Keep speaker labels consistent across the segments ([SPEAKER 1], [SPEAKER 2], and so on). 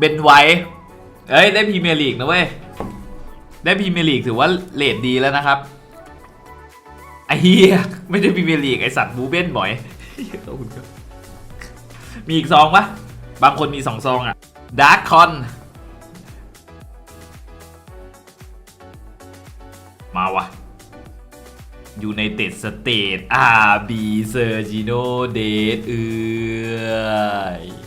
[SPEAKER 1] เบนไว้เอ้ย ได้พรีเมียร์ลีกนะเว้ย ได้พรีเมียร์ลีกถือว่าเลทดีแล้วนะครับ ไอ้เหี้ยไม่ได้พรีเมียร์ลีกไอสัตว์บูเบนบ่อยมีอีกซองปะบางคนมีสองซองอะดาร์คคอนมาวะอยูไนเต็ดสเตทอาบีเซอร์จิโนเดทเอือย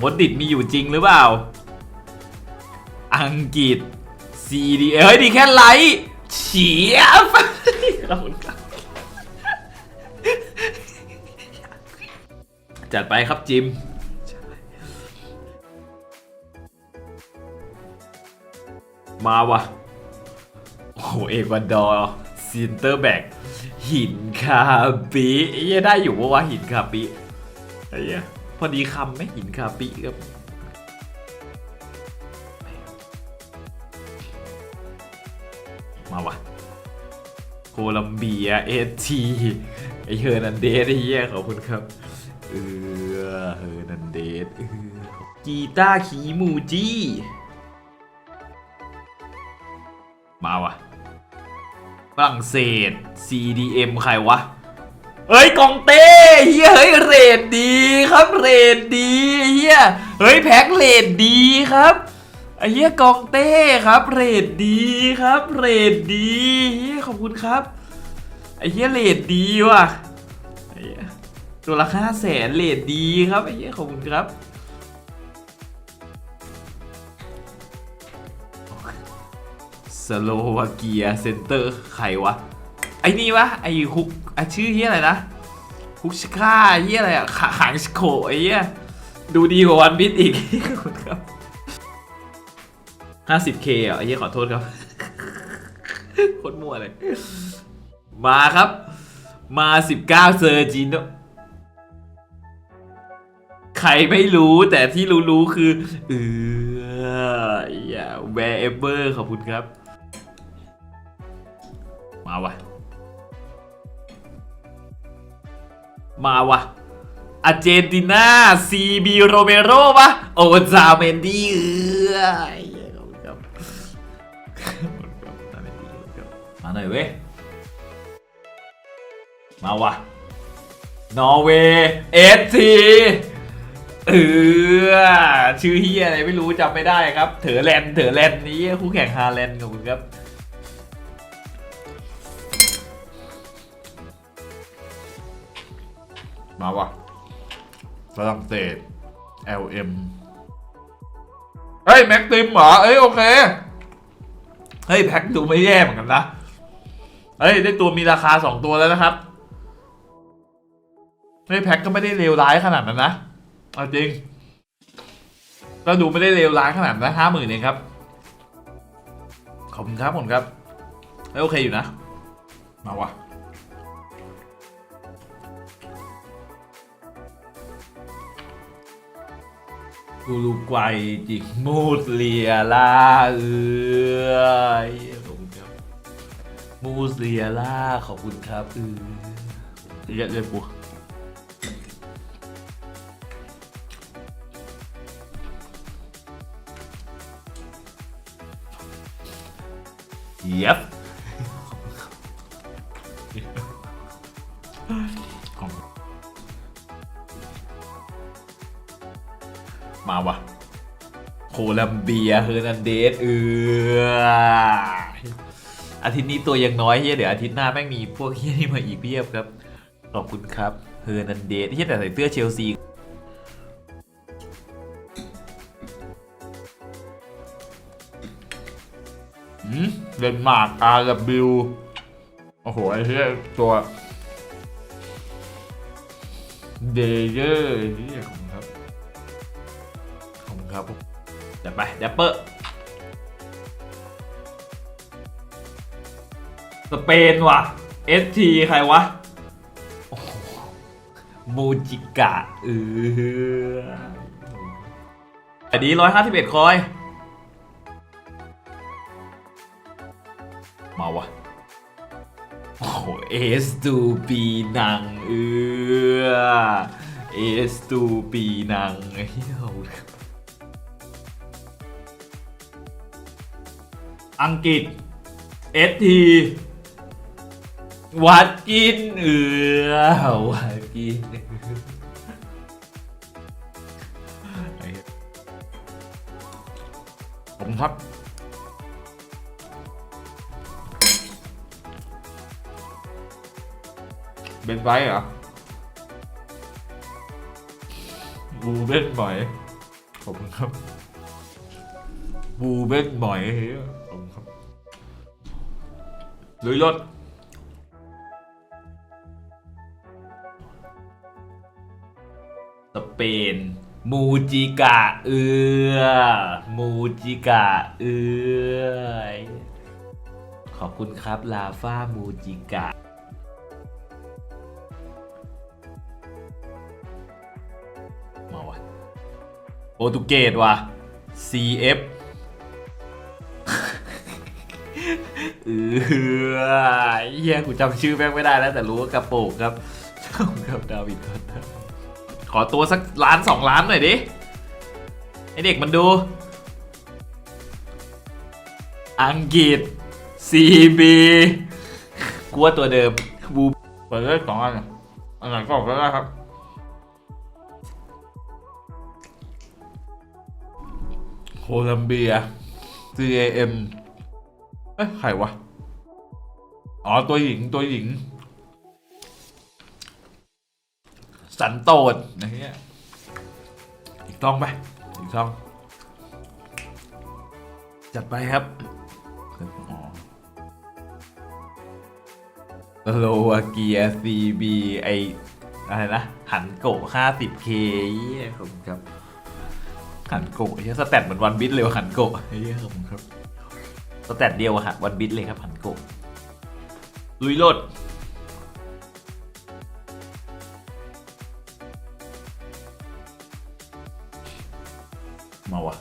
[SPEAKER 1] มดดิดมีอยู่จริงหรือเปล่า อังกฤษซีดีเอ้ยดีแค่ไลท์เฉียบขอบคุณครับจัดไปครับจิมมาวะโอ้โหเอกวาดอร์ซินเตอร์แบ็กหินคาปิไอ้เหี้ยได้อยู่ปะวะหินคาปิไอ้เหี้ย พอดีคำไหมหินคาปิครับมาวะโคลัมเบียเอทีไอเฮอร์นันเดสไอ้เหี้ยขอบคุณครับ เออเฮอร์นันเดสเออกีตาร์ขีมูจิมาวะฝรั่งเศส CDM ใครวะ เฮ้ยกองเต้เฮียเฮ้ยเรดดีครับเรดดีเฮียเฮ้ยแพ็คเรดดีครับไอ้เฮียกองเต้ครับเรดดีครับเรดดีเฮียขอบคุณครับไอ้เฮียเรดดีว่ะไอ้เหี้ยตัวละห้าแสนเรดดีครับไอ้เฮียขอบคุณครับสโลวาเกียเซนเตอร์ใครวะไอ้นี่วะไอ้ฮุก อะชื่อเฮียอะไรนะฮุกชิก้าเฮียอะไรอะขาหางสโคไอ้เฮียดูดีกว่าวันบิทอีกขอบคุณครับ 50k อะไอ้เฮียขอโทษครับโคตรมั่วเลย มาครับ มา19เซอร์จิโนใครไม่รู้แต่ที่รู้ๆคือเอออย่า wherever ขอบคุณครับ มาวะ มาวะอาเจนตินาซีบีโรเมโรปะโอซาเมนดี้เอ้ยขอมาหน่อยเว้ย มาวะนอร์เวย์เอสทีเออชื่อเฮียอะไรไม่รู้จำไม่ได้ครับ เถอแลนด์เถอแลนด์นี้คู่แข่งฮาแลนด์ขอบคุณครับ มาว่ะฝรั่งเศส LM เฮ้ย แม็กติมเหรอ เอ้ย โอเค เฮ้ย แพ็คดูไม่แย่เหมือนกันนะ เฮ้ย ได้ตัวมีราคา2ตัวแล้วนะครับ เฮ้ย แพ็คก็ไม่ได้เลวร้ายขนาดนั้นนะเอาจริง ก็ดูไม่ได้เลวร้ายขนาดนั้นห้าหมื่นเองครับ ขอบคุณครับผมครับเฮ้ยโอเคอยู่นะ มาวะ อุรุกวัยจิกมูสเลียล่าเอยขอบคุณครับมูสเลียล่าขอบคุณครับเออเยอะเลยปุ๊เย็บ ลัมเบียเฮอร์นันเดสเอออาทิตย์นี้ตัวยังน้อยเฮียเดี๋ยวอาทิตย์หน้าแม่งมีพวกเฮียนี่มาอีกเพียบครับ ขอบคุณครับเฮอร์นันเดสเฮียแต่ใส่เสื้อเชลซีอืมเดนมาร์กอาร์กับบิลโอ้โห ไอ้เหี้ยตัวเดเยอร์เหี้ยของครับ ขอบคุณครับ ผมจัดไปแดปเปอร์สเปนว่ะ ST ใครวะโมจิกะเอออันนี้ร้อยห้าสิบเอ็ดคอย มาวะ โอ้เอสตูปีนังเออเอสตูปีนังเฮ้ย อังกฤษเอสทีวัดกินเออวัดกินผมครับเป็นไฟเหรอบูเบนหมอย ขอบคุณครับบูเบนหมอยเฮ้ย ลุยรถสเปน มูจิกะเอือมูจิกะเอือขอบคุณครับ ลาฟ้ามูจิกะ มาวะโปรตุเกสวะ CF เออ เฮียกูจำชื่อแม่งไม่ได้แล้วแต่รู้ว่ากระโปรงครับขอบคุณครับดาวิดคอนเตอร์ขอตัวสักล้านสองล้านหน่อยดิให้เด็กมันดู อังกฤษ CB กลัวตัวเดิมบูเปิดเลยสองอันอะอันไหนก็ออกก็ได้ครับโคลัมเบีย CAM เอ้ยใครวะ อ๋อ ตัวหญิงตัวหญิง สันโตดนะเฮียอีกต้องไปอีกต้อง จัดไปครับโลวาเกีย CB ไออะไรนะ หันโกะ 50k เยี่ยขอบคุณครับขันโกะเฮียสแตทเหมือนวันบิทเลยว่ะขันโกะเฮียขอบคุณครับสแตทเดียวอะฮะวันบิทเลยครับขันโกะ ลุยโลดมาวะ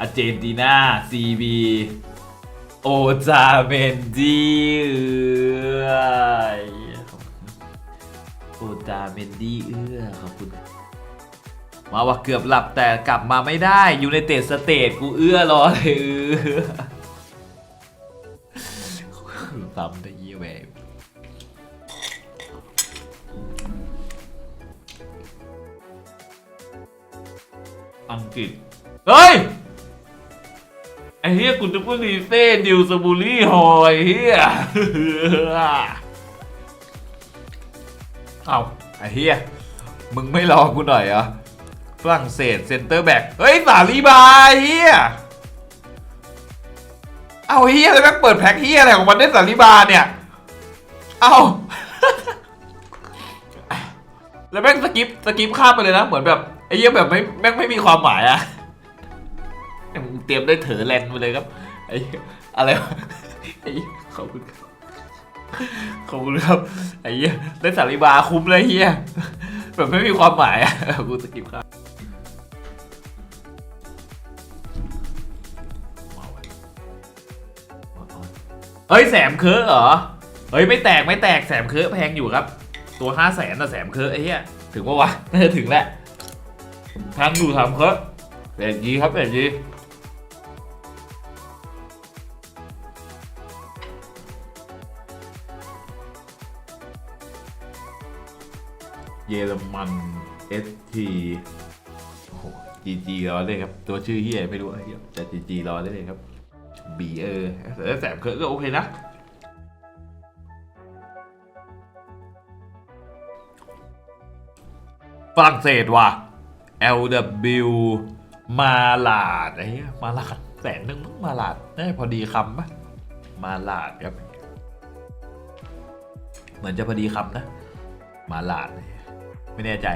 [SPEAKER 1] อาเจนตินาซีบีโอจาเมนดีเอื้อโอจาเมนดีเอื้อขอบคุณ มาว่าเกือบหลับแต่กลับมาไม่ได้อยู่ในเตสสเตทกูเอื้อรอเลยเอื้อซ้ำได้ กฤษเฮ้ย ไอ้เฮียกูจะพูดรีเซ่ดิวสบูรี่หอยเฮียเอาไอ้เฮียมึงไม่รอกูหน่อยเหรอฝรั่งเศสเซนเตอร์แบ็กเฮ้ยสาลีบาเฮียเอาเฮียแล้วแม่งเปิดแพ็คเฮียอะไรของมันได้สาลีบาเนี่ยเอาแล้วแม่งสกิปสกิปข้ามไปเลยนะ เหมือนแบบ เฮียแบบไม่แม่งไม่มีความหมายอะเตรียมได้เถอแลนไปเลยครับไอ้อะไรวะไอ้เขอบคุณครับขอบคุณครับไอ้เหี้ยได้สาลีบาคุ้มเลยเฮียแบบไม่มีความหมายอะกูสกิปข้ามเฮ้ยแสมเคือเหรอเฮ้ยไม่แตกไม่แตกแสมเคือแพงอยู่ครับ ตัวห้าแสนนะแสมเคือไอ้เหี้ยถึงปะวะน่าจะถึงแหละ แพงอยู่แสมเคือเอ็ดยีครับเอ็ดยีเยอรมันเอสทีโอ้โหจีจีรอเลยครับ ตัวชื่อเฮียไม่รู้ไอ้เหี้ยแต่จีจีรอได้เลยครับบีเออแต่แสบเคอะก็โอเคนะฝรั่งเศสว่ะ LW มาลาดไอ้เหี้ยมาลาดแสนหนึ่งมั้งมาลาดน่าจะพอดีคำปะมาลาดครับ เหมือนจะพอดีคำนะ มาลาด ไม่แน่ใจ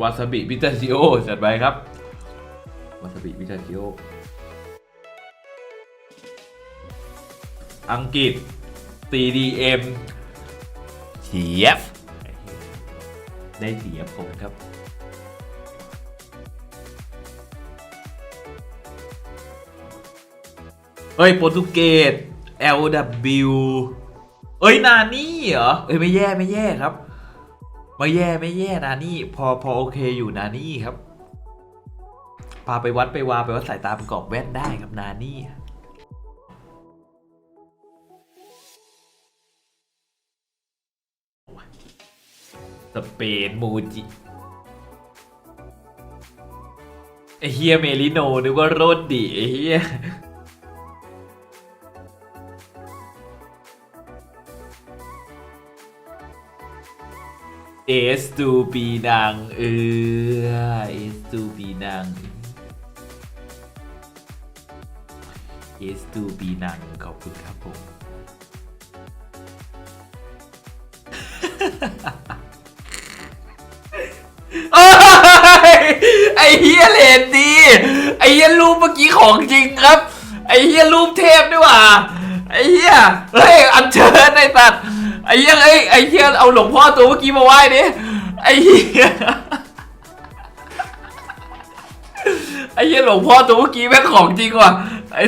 [SPEAKER 1] วาซาบิพิตาชิโอจัดไปครับวาซาบิพิตาชิโออังกฤษ CDM เฉียบได้เสียบผมครับ เอ้ยโปรตุเกส LW เอ้ยนานี่เหรอเอ้ยไม่แย่ไม่แย่ครับไม่แย่ไม่แย่นานี่ พอพอโอเคอยู่นานี่ครับพาไปวัดไปวาไปวัดสายตาประกอบแว่นได้ครับนานี่สเปนมูจิไอเฮียเมลิโนนึกว่าโรดดิไอเฮีย เอสตูปีนังเออเอสตูปีนังเอสตูปีนังขอบคุณครับผมเอ้ยไอเฮียเลนดีไอเฮียรูปเมื่อกี้ของจริงครับ ไอเฮียรูปเทพด้วยว่ะไอเฮียเฮ้ยอันเชิญไอสัตว์ ไอเฮียเอ้ไอ้เฮียเอาหลวงพ่อตัวเมื่อกี้มาไหว้ดิไอเฮียไอเฮียหลวงพ่อตัวเมื่อกี้แม่งของจริงว่ะไอ้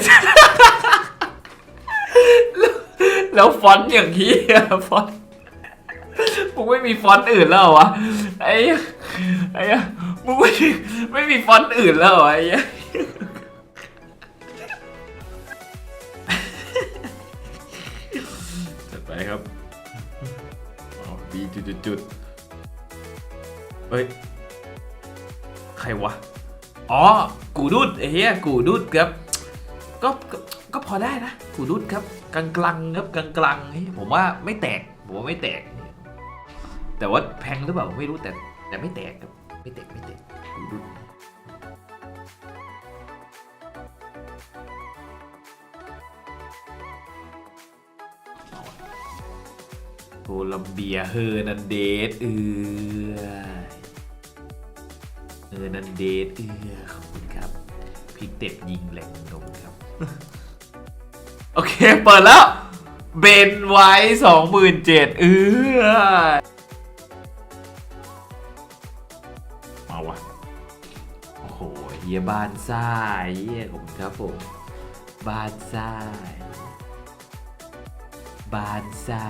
[SPEAKER 1] แล้วฟอนต์อย่างเฮียฟอนต์มึงไม่มีฟอนต์อื่นแล้ววะไอ้ไอ้มึงไม่ไม่มีฟอนต์อื่นแล้วไอ้ จุดเฮ้ย ใครวะ อ๋อ กูดุดเหี้ยกูดุดครับก็ก็ ก็พอได้นะ กูดุดครับ กลางกลางๆครับกลางกลางๆเฮ้ยผมว่าไม่แตก ผมว่าไม่แตก แต่ว่าแพงหรือเปล่าไม่รู้แต่ แต่ไม่แตกครับ ไม่แตก ไม่แตก กูดู ลัมเบียเฮอร์นันเดสเออเฮอร์นันเดสเออขอบคุณครับพิกเต็บยิงแหลงนมครับ โอเค เปิดแล้ว เบนไว้สองหมื่นเจ็ดเออมาวะโอ้โหเฮียบ้านซ่าเฮียผมครับผม บ้านซ่าบ้านซ่า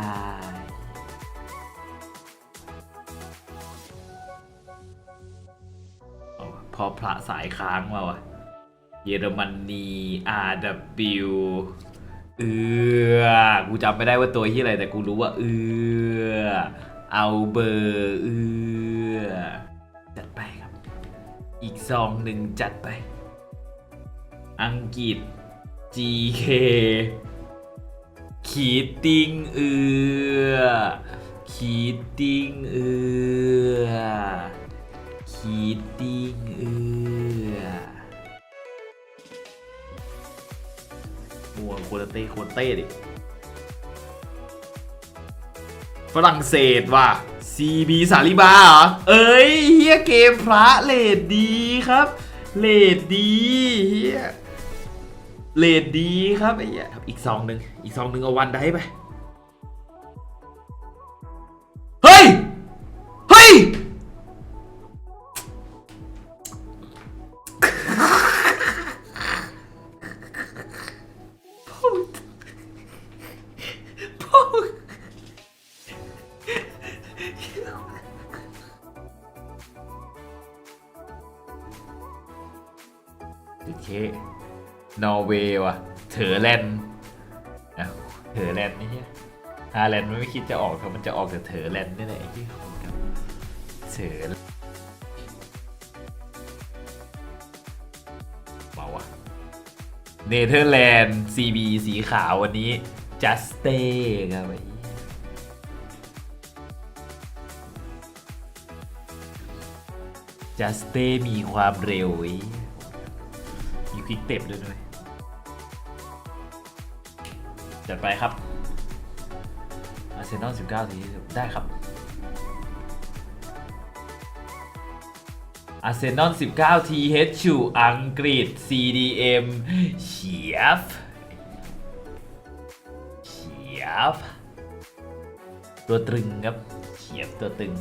[SPEAKER 1] าะพอพระสายค้างมาวะเยอรมนี RW เออกูจำไม่ได้ว่าตัวที่อะไรแต่กูรู้ว่าเออเอาเบอร์เออจัดไปครับ อีกซองหนึ่งจัดไป อังกฤษ GK ขีดติ้งเอือขีดติ้งเอือ ขีดติ้งเอือมัวโคตรเต้โคตรเต้ดิ ฝรั่งเศสว่ะ CB สาลิบาเหรอ เอ้ยเฮียเกมพระเลดดีครับ เลดดีเฮียเลดดีครับไอ้เหี้ยอีกซองหนึ่งอีกซองหนึ่งเอาวันได้ไป นอร์เวย์ว่ะเถอแลนด์เถอแลนด์นี่เฮียฮาแลนด์มันไม่คิดจะออกครับมันจะออกแต่เถอแลนด์นี่แหละไอ้ที่ของครับเถอเมาวะเนเธอร์แลนด์ CB สีขาววันนี้จัสเต้ครับไอ้จัสเต้มีความเร็วไอ้เหี้ย UK คลิกเต็บด้วยด้วย จัดไปครับอาร์เซนอล19ทีได้ครับอาร์เซนอล19 TH อังกฤษ CDM เฉียบเฉียบ ตัวตรึงครับเฉียบตัวตึง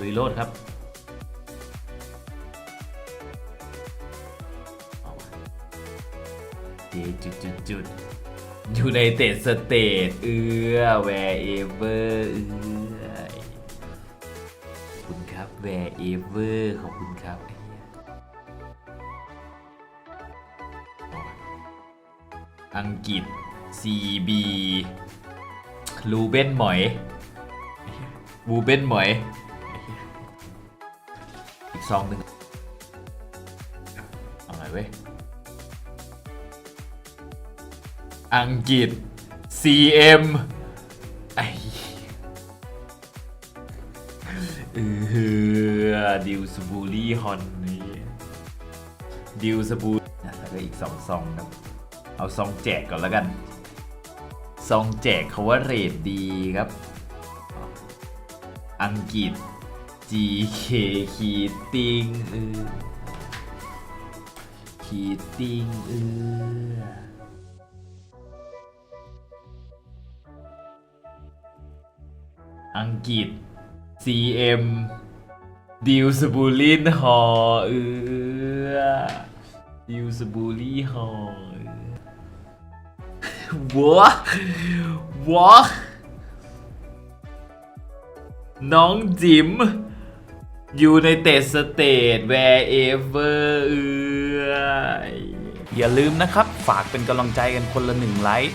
[SPEAKER 1] ลุยโลดครับ จุดจุดจุดอยู่ในเตสเตทเอื้อ wherever เอื้อขอบคุณครับ wherever ขอบคุณครับอังกฤษ CB ลูเบนหมอยบูเบนหมอย อีกซองหนึ่งเอาหนเว้ย อังกฤษ CM ไอเออดิวสบูรี่ฮอนนี่ดิวสบูอะแล้วก็อีกสองซองครับ เอาซองแจกก่อนแล้วกัน ซองแจกเขาว่าเรทดีครับ อังกฤษ GK คีติงเออคีติงเออ อังกฤษ CM ดิวสบูลินฮอเออดิวสบูลีฮอวัววัวน้องจิมอยู่ในเตสเตท wherever เอื้อ
[SPEAKER 2] อย่าลืมนะครับ ฝากเป็นกำลังใจกันคนละหนึ่งไลค์